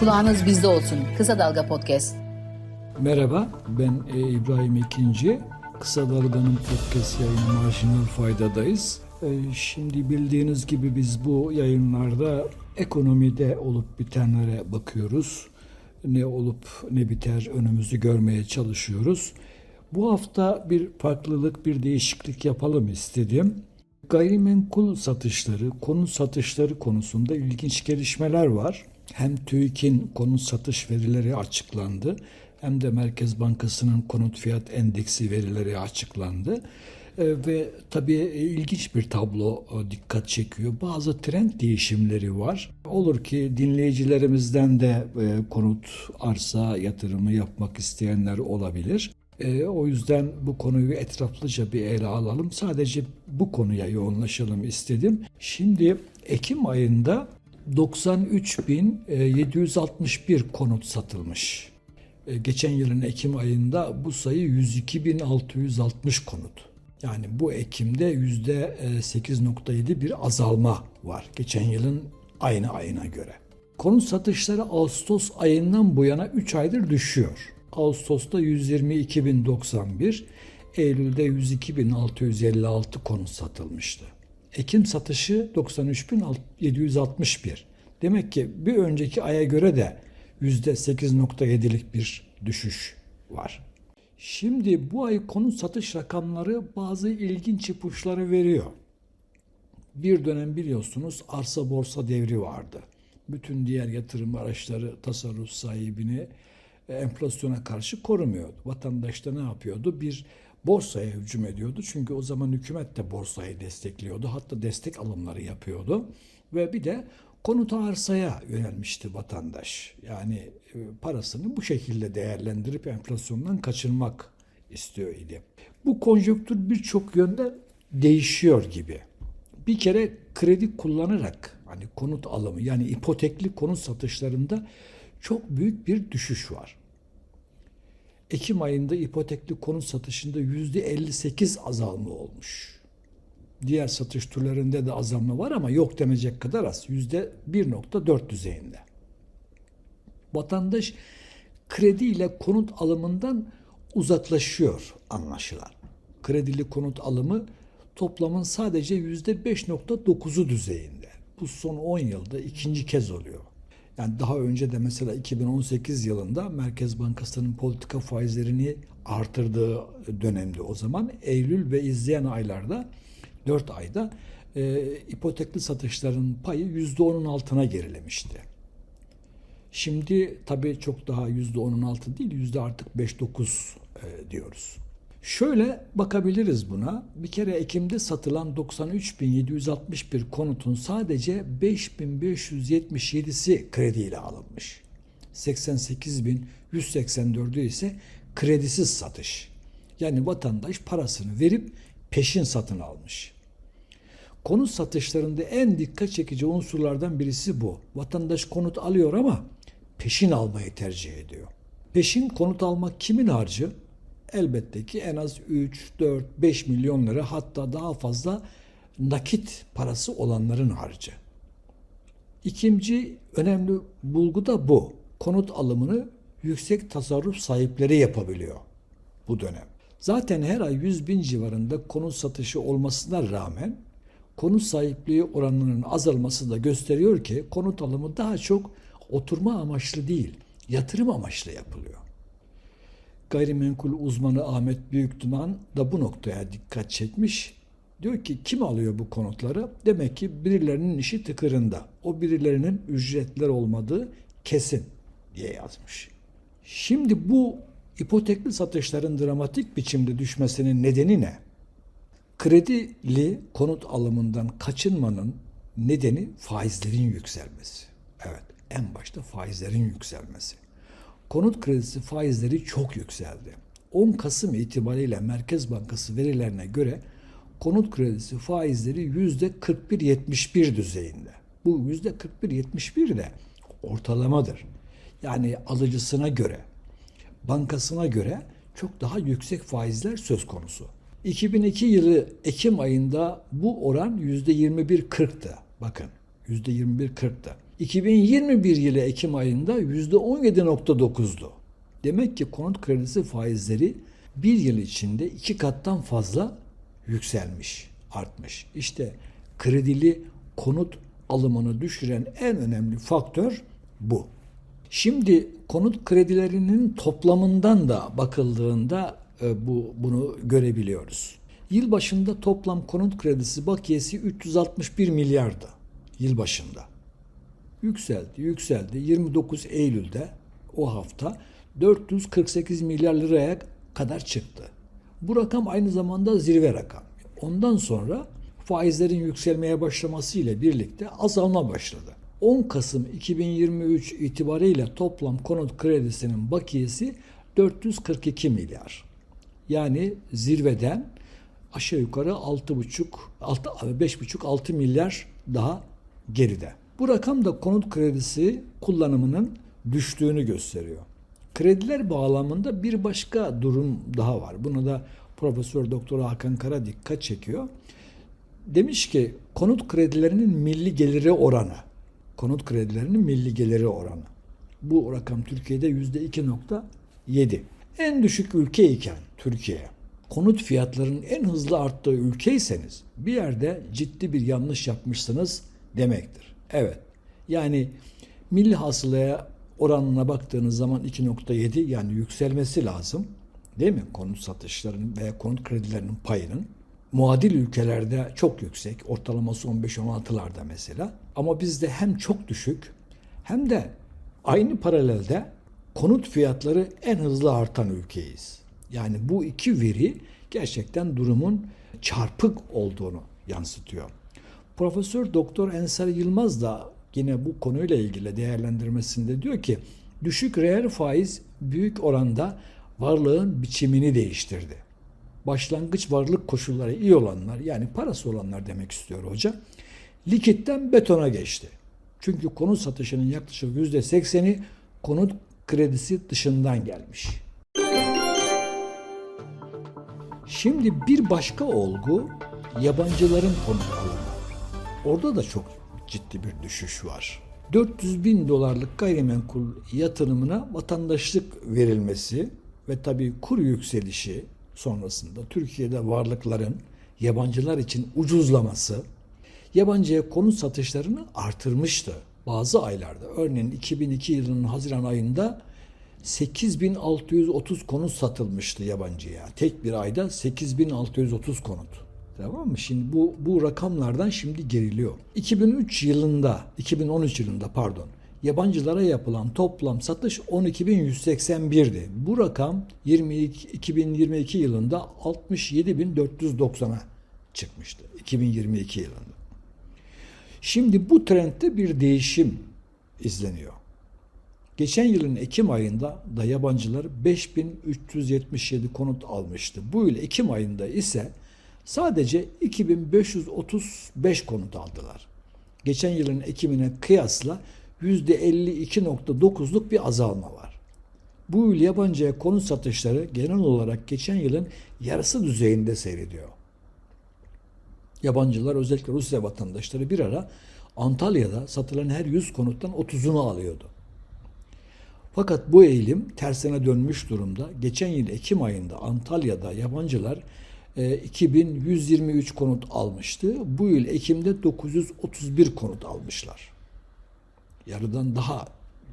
Kulağınız bizde olsun. Kısa Dalga Podcast. Merhaba, ben e, İbrahim İkinci. Kısa Dalga'nın podcast yayını Marjinal Fayda'dayız. E, Şimdi bildiğiniz gibi biz bu yayınlarda ekonomide olup bitenlere bakıyoruz. Ne olup ne biter önümüzü görmeye çalışıyoruz. Bu hafta bir farklılık, bir değişiklik yapalım istedim. Gayrimenkul satışları, konut satışları konusunda ilginç gelişmeler var. Hem TÜİK'in konut satış verileri açıklandı hem de Merkez Bankası'nın konut fiyat endeksi verileri açıklandı. E, ve tabii ilginç bir tablo e, dikkat çekiyor. Bazı trend değişimleri var. Olur ki dinleyicilerimizden de e, konut arsa yatırımı yapmak isteyenler olabilir. E, o yüzden bu konuyu etraflıca bir ele alalım. Sadece bu konuya yoğunlaşalım istedim. Şimdi Ekim ayında 93.761 konut satılmış. E, Geçen yılın Ekim ayında bu sayı 102.660 konut. Yani bu Ekim'de yüzde 8.7 bir azalma var geçen yılın aynı ayına göre. Konut satışları Ağustos ayından bu yana 3 aydır düşüyor. Ağustos'ta 122.091, Eylül'de 102.656 konut satılmıştı. Ekim satışı 93.761. Demek ki bir önceki aya göre de %8.7'lik bir düşüş var. Şimdi bu ay konut satış rakamları bazı ilginç ipuçları veriyor. Bir dönem biliyorsunuz arsa borsa devri vardı. Bütün diğer yatırım araçları tasarruf sahibini e, enflasyona karşı korumuyordu. Vatandaş da ne yapıyordu? Bir borsaya hücum ediyordu. Çünkü o zaman hükümet de borsayı destekliyordu. Hatta destek alımları yapıyordu. Ve bir de konut arsaya yönelmişti vatandaş. Yani e, parasını bu şekilde değerlendirip enflasyondan kaçırmak istiyor idi. Bu konjonktür birçok yönde değişiyor gibi. Bir kere kredi kullanarak hani konut alımı yani ipotekli konut satışlarında çok büyük bir düşüş var. Ekim ayında ipotekli konut satışında %58 azalma olmuş. Diğer satış türlerinde de azalma var ama yok denecek kadar az. %1.4 düzeyinde. Vatandaş kredi ile konut alımından uzaklaşıyor anlaşılan. Kredili konut alımı toplamın sadece %5.9'u düzeyinde. Bu son 10 yılda ikinci kez oluyor. Yani daha önce de mesela 2018 yılında Merkez Bankası'nın politika faizlerini artırdığı dönemde o zaman Eylül ve izleyen aylarda 4 ayda e, ipotekli satışların payı %10'un altına gerilemişti. Şimdi tabii çok daha %10'un altı değil, yüzde artık 5-9 e, diyoruz. Şöyle bakabiliriz buna. Bir kere Ekim'de satılan 93.761 konutun sadece 5.577'si krediyle alınmış. 88.184'ü ise kredisiz satış. Yani vatandaş parasını verip peşin satın almış. Konut satışlarında en dikkat çekici unsurlardan birisi bu. Vatandaş konut alıyor ama peşin almayı tercih ediyor. Peşin konut almak kimin harcı? Elbette ki en az 3, 4, 5 milyon lira hatta daha fazla nakit parası olanların harcı. İkinci önemli bulgu da bu. Konut alımını yüksek tasarruf sahipleri yapabiliyor bu dönem. Zaten her ay 100 bin civarında konut satışı olmasına rağmen konut sahipliği oranının azalması da gösteriyor ki konut alımı daha çok oturma amaçlı değil, yatırım amaçlı yapılıyor. Gayrimenkul uzmanı Ahmet Büyükduman da bu noktaya dikkat çekmiş. Diyor ki kim alıyor bu konutları? Demek ki birilerinin işi tıkırında. O birilerinin ücretler olmadığı kesin diye yazmış. Şimdi bu ipotekli satışların dramatik biçimde düşmesinin nedeni ne? Kredili konut alımından kaçınmanın nedeni faizlerin yükselmesi. Evet, en başta faizlerin yükselmesi. Konut kredisi faizleri çok yükseldi. 10 Kasım itibariyle Merkez Bankası verilerine göre konut kredisi faizleri %41-71 düzeyinde. Bu %41-71 de ortalamadır. Yani alıcısına göre, bankasına göre çok daha yüksek faizler söz konusu. 2002 yılı Ekim ayında bu oran %21-40'tı. Bakın %21-40'tı. 2021 yılı Ekim ayında %17.9'du. Demek ki konut kredisi faizleri bir yıl içinde iki kattan fazla yükselmiş, artmış. İşte kredili konut alımını düşüren en önemli faktör bu. Şimdi konut kredilerinin toplamından da bakıldığında e, bu bunu görebiliyoruz. Yıl başında toplam konut kredisi bakiyesi 361 milyardı yıl başında. Yükseldi, yükseldi. 29 Eylül'de o hafta 448 milyar liraya kadar çıktı. Bu rakam aynı zamanda zirve rakam. Ondan sonra faizlerin yükselmeye başlaması ile birlikte azalma başladı. 10 Kasım 2023 itibariyle toplam konut kredisinin bakiyesi 442 milyar. Yani zirveden aşağı yukarı 6,5 6 5,5 6 milyar daha geride. Bu rakam da konut kredisi kullanımının düştüğünü gösteriyor. Krediler bağlamında bir başka durum daha var. Bunu da Profesör Doktor Hakan Kara dikkat çekiyor. Demiş ki konut kredilerinin milli geliri oranı. Konut kredilerinin milli geliri oranı. Bu rakam Türkiye'de %2.7. En düşük ülke iken Türkiye konut fiyatlarının en hızlı arttığı ülkeyseniz bir yerde ciddi bir yanlış yapmışsınız demektir. Evet. Yani milli hasılaya oranına baktığınız zaman 2.7 yani yükselmesi lazım. Değil mi? Konut satışlarının veya konut kredilerinin payının muadil ülkelerde çok yüksek. Ortalaması 15-16'larda mesela. Ama bizde hem çok düşük hem de aynı paralelde konut fiyatları en hızlı artan ülkeyiz. Yani bu iki veri gerçekten durumun çarpık olduğunu yansıtıyor. Profesör Doktor Ensar Yılmaz da yine bu konuyla ilgili değerlendirmesinde diyor ki düşük reel faiz büyük oranda varlığın biçimini değiştirdi. Başlangıç varlık koşulları iyi olanlar yani parası olanlar demek istiyor hoca. Likitten betona geçti. Çünkü konut satışının yaklaşık %80'i konut kredisi dışından gelmiş. Şimdi bir başka olgu yabancıların konut alımı. Orada da çok ciddi bir düşüş var. 400 bin dolarlık gayrimenkul yatırımına vatandaşlık verilmesi ve tabii kur yükselişi sonrasında Türkiye'de varlıkların yabancılar için ucuzlaması yabancıya konut satışlarını artırmıştı. Bazı aylarda örneğin 2002 yılının Haziran ayında 8630 konut satılmıştı yabancıya. Tek bir ayda 8630 konut. Tamam mı? Şimdi bu bu rakamlardan şimdi geriliyor. 2003 yılında, 2013 yılında pardon, yabancılara yapılan toplam satış 12.181'di. Bu rakam 22, 2022 yılında 67.490'a çıkmıştı. 2022 yılında. Şimdi bu trendde bir değişim izleniyor. Geçen yılın Ekim ayında da yabancılar 5377 konut almıştı. Bu yıl Ekim ayında ise sadece 2535 konut aldılar. Geçen yılın Ekim'ine kıyasla %52.9'luk bir azalma var. Bu yıl yabancıya konut satışları genel olarak geçen yılın yarısı düzeyinde seyrediyor. Yabancılar özellikle Rusya vatandaşları bir ara Antalya'da satılan her 100 konuttan 30'unu alıyordu. Fakat bu eğilim tersine dönmüş durumda. Geçen yıl Ekim ayında Antalya'da yabancılar 2123 konut almıştı. Bu yıl Ekim'de 931 konut almışlar. Yarıdan daha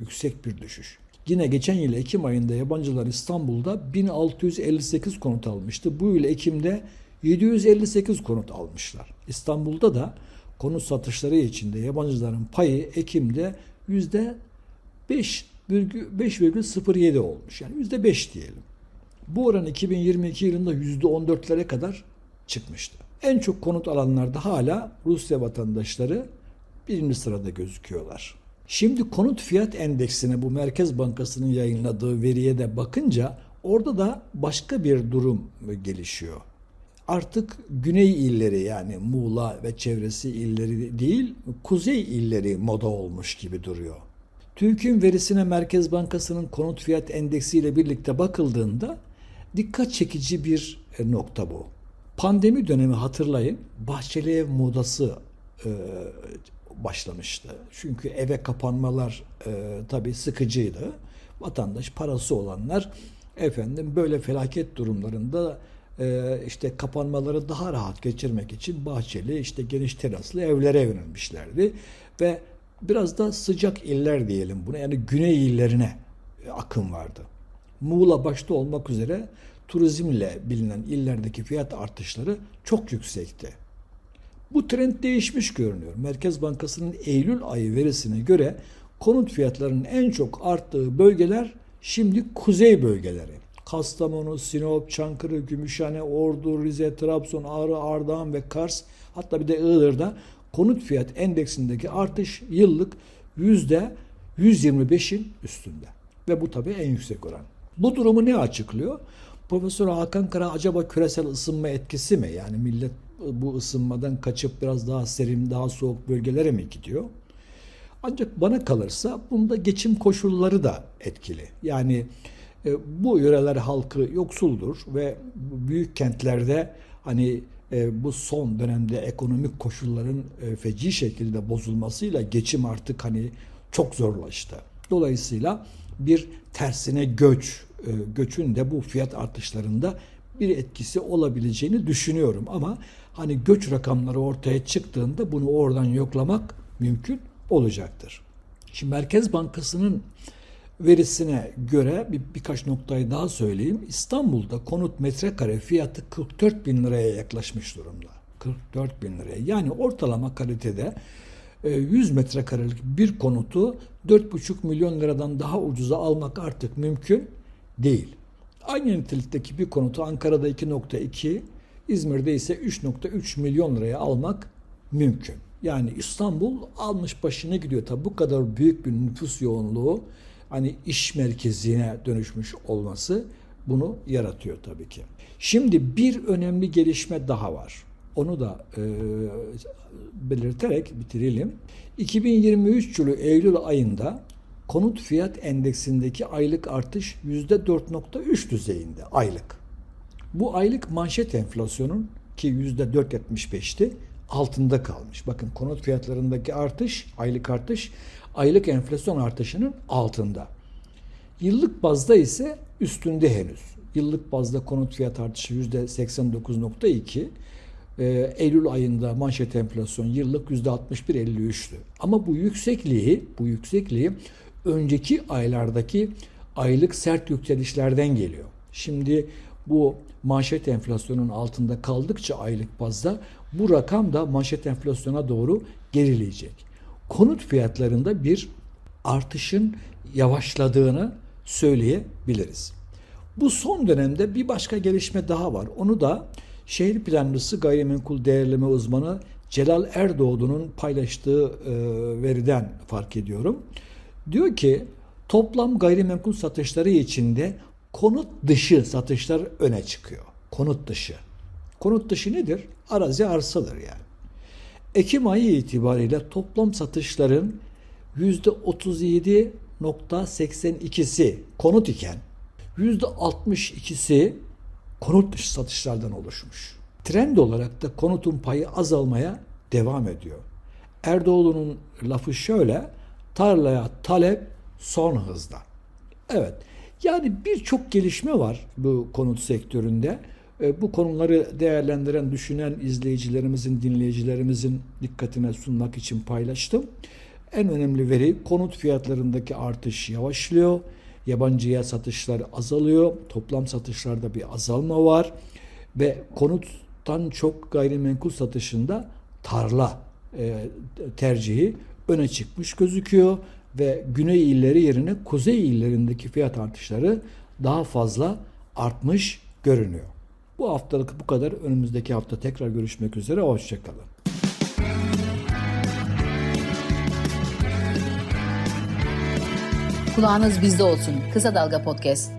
yüksek bir düşüş. Yine geçen yıl Ekim ayında yabancılar İstanbul'da 1658 konut almıştı. Bu yıl Ekim'de 758 konut almışlar. İstanbul'da da konut satışları içinde yabancıların payı Ekim'de yüzde 5 5,07 olmuş. Yani %5 diyelim. Bu oran 2022 yılında %14'lere kadar çıkmıştı. En çok konut alanlarda hala Rusya vatandaşları birinci sırada gözüküyorlar. Şimdi konut fiyat endeksine bu Merkez Bankası'nın yayınladığı veriye de bakınca orada da başka bir durum gelişiyor. Artık güney illeri yani Muğla ve çevresi illeri değil, kuzey illeri moda olmuş gibi duruyor. TÜİK'in verisine Merkez Bankası'nın konut fiyat endeksi ile birlikte bakıldığında dikkat çekici bir e, nokta bu. Pandemi dönemi hatırlayın, Bahçeli Ev modası e, başlamıştı. Çünkü eve kapanmalar e, tabii sıkıcıydı. Vatandaş parası olanlar efendim böyle felaket durumlarında e, işte kapanmaları daha rahat geçirmek için bahçeli işte geniş teraslı evlere yönelmişlerdi ve biraz da sıcak iller diyelim buna yani güney illerine e, akım vardı. Muğla başta olmak üzere turizmle bilinen illerdeki fiyat artışları çok yüksekti. Bu trend değişmiş görünüyor. Merkez Bankası'nın Eylül ayı verisine göre konut fiyatlarının en çok arttığı bölgeler şimdi kuzey bölgeleri. Kastamonu, Sinop, Çankırı, Gümüşhane, Ordu, Rize, Trabzon, Ağrı, Ardahan ve Kars hatta bir de Iğdır'da konut fiyat endeksindeki artış yıllık yüzde 125'in üstünde. Ve bu tabii en yüksek oran. Bu durumu ne açıklıyor? Profesör Hakan Kara acaba küresel ısınma etkisi mi? Yani millet bu ısınmadan kaçıp biraz daha serin, daha soğuk bölgelere mi gidiyor? Ancak bana kalırsa bunda geçim koşulları da etkili. Yani e, bu yöreler halkı yoksuldur ve büyük kentlerde hani e, bu son dönemde ekonomik koşulların e, feci şekilde bozulmasıyla geçim artık hani çok zorlaştı. Dolayısıyla bir tersine göç, e, göçün de bu fiyat artışlarında bir etkisi olabileceğini düşünüyorum ama hani göç rakamları ortaya çıktığında bunu oradan yoklamak mümkün olacaktır. Şimdi Merkez Bankası'nın verisine göre bir, birkaç noktayı daha söyleyeyim. İstanbul'da konut metrekare fiyatı 44 bin liraya yaklaşmış durumda. 44 bin liraya. Yani ortalama kalitede e, 100 metrekarelik bir konutu 4,5 milyon liradan daha ucuza almak artık mümkün değil. Aynı nitelikteki bir konutu Ankara'da 2.2, İzmir'de ise 3.3 milyon liraya almak mümkün. Yani İstanbul almış başına gidiyor. Tabi bu kadar büyük bir nüfus yoğunluğu hani iş merkezine dönüşmüş olması bunu yaratıyor tabii ki. Şimdi bir önemli gelişme daha var. Onu da e, belirterek bitirelim. 2023 yılı Eylül ayında konut fiyat endeksindeki aylık artış %4.3 düzeyinde aylık. Bu aylık manşet enflasyonun ki %4.75'ti altında kalmış. Bakın konut fiyatlarındaki artış, aylık artış aylık enflasyon artışının altında. Yıllık bazda ise üstünde henüz. Yıllık bazda konut fiyat artışı %89.2. Ee, Eylül ayında manşet enflasyon yıllık %61.53'tü. Ama bu yüksekliği, bu yüksekliği önceki aylardaki aylık sert yükselişlerden geliyor. Şimdi bu manşet enflasyonun altında kaldıkça aylık bazda bu rakam da manşet enflasyona doğru gerileyecek. Konut fiyatlarında bir artışın yavaşladığını söyleyebiliriz. Bu son dönemde bir başka gelişme daha var. Onu da şehir planlısı gayrimenkul değerleme uzmanı Celal Erdoğdu'nun paylaştığı e, veriden fark ediyorum. Diyor ki toplam gayrimenkul satışları içinde konut dışı satışlar öne çıkıyor. Konut dışı. Konut dışı nedir? Arazi arsadır yani. Ekim ayı itibariyle toplam satışların %37.82'si konut iken %62'si konut dışı satışlardan oluşmuş. Trend olarak da konutun payı azalmaya devam ediyor. Erdoğan'ın lafı şöyle, tarlaya talep son hızda. Evet, yani birçok gelişme var bu konut sektöründe. E, Bu konuları değerlendiren, düşünen izleyicilerimizin, dinleyicilerimizin dikkatine sunmak için paylaştım. En önemli veri konut fiyatlarındaki artış yavaşlıyor. Yabancıya satışlar azalıyor. Toplam satışlarda bir azalma var. Ve konuttan çok gayrimenkul satışında tarla e, tercihi öne çıkmış gözüküyor. Ve güney illeri yerine kuzey illerindeki fiyat artışları daha fazla artmış görünüyor. Bu haftalık bu kadar. Önümüzdeki hafta tekrar görüşmek üzere. Hoşçakalın. Kulağınız bizde olsun. Kısa Dalga Podcast.